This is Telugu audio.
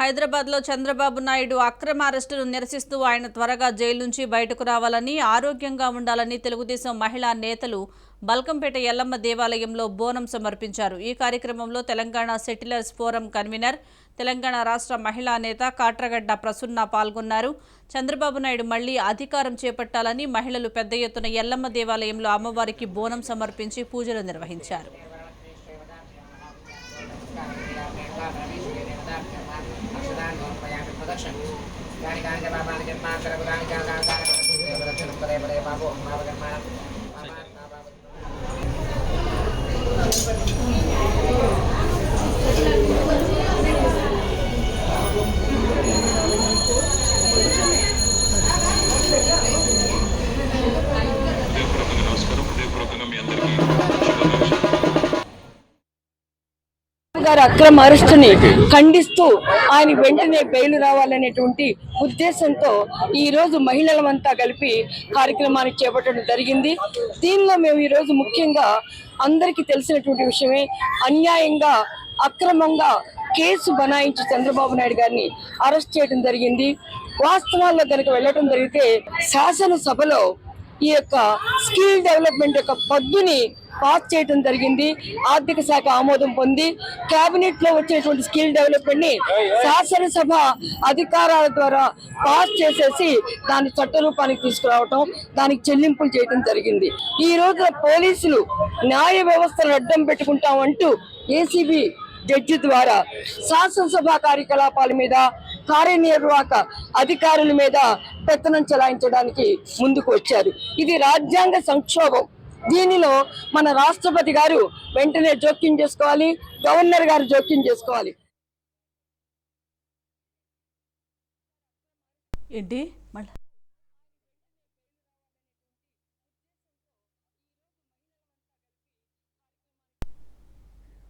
హైదరాబాద్లో చంద్రబాబు నాయుడు అక్రమ అరెస్టును నిరసిస్తూ ఆయన త్వరగా జైలు నుంచి బయటకు రావాలని ఆరోగ్యంగా ఉండాలని తెలుగుదేశం మహిళా నేతలు బల్కంపేట ఎల్లమ్మ దేవాలయంలో బోనం సమర్పించారు. ఈ కార్యక్రమంలో Telangana settlers forum convener Telangana రాష్ట్ర మహిళా నేత కాట్రగడ్డ ప్రసున్న పాల్గొన్నారు. చంద్రబాబు నాయుడు మళ్ళీ అధికారం చేపట్టాలని మహిళలు పెద్ద ఎత్తున ఎల్లమ్మ దేవాలయంలో అమ్మవారికి బోనం సమర్పించి పూజలు నిర్వహించారు. దాని నమస్కారం హృదయపూర్వకంగా మీ అందరికీ శుభాకాంక్షలు. గారి అక్రమ అరెస్టుని ఖండిస్తూ ఆయన వెంటనే బెయిల్ రావాలనేటువంటి ఉద్దేశంతో ఈరోజు మహిళలమంతా కలిపి కార్యక్రమాన్ని చేపట్టడం జరిగింది. దీనిలో మేము ఈరోజు ముఖ్యంగా అందరికీ తెలిసినటువంటి విషయమే అన్యాయంగా అక్రమంగా కేసు బనాయించి చంద్రబాబు నాయుడు గారిని అరెస్ట్ చేయడం జరిగింది. వాస్తవాల్లో కనుక వెళ్ళటం జరిగితే శాసనసభలో ఈ యొక్క స్కిల్ డెవలప్మెంట్ యొక్క పద్దుని పాస్ చేయడం జరిగింది. ఆర్థిక శాఖ ఆమోదం పొంది కేబినెట్లో వచ్చేటువంటి స్కిల్ డెవలప్మెంట్ని శాసనసభ అధికారాల ద్వారా పాస్ చేసేసి దాని చట్ట రూపానికి తీసుకురావటం దానికి చెల్లింపులు చేయడం జరిగింది. ఈ రోజున పోలీసులు న్యాయ వ్యవస్థను అడ్డం పెట్టుకుంటామంటూ ఏసీబీ జడ్జి ద్వారా శాసనసభ కార్యకలాపాల మీద కార్యనిర్వాహక అధికారుల మీద పెత్తనం చెలాయించడానికి ముందుకు వచ్చారు. ఇది రాజ్యాంగ సంక్షోభం. దీనిలో మన రాష్ట్రపతి గారు వెంటనే జోక్యం చేసుకోవాలి గవర్నర్ గారు జోక్యం చేసుకోవాలి. ఏంటి? మళ్ళీ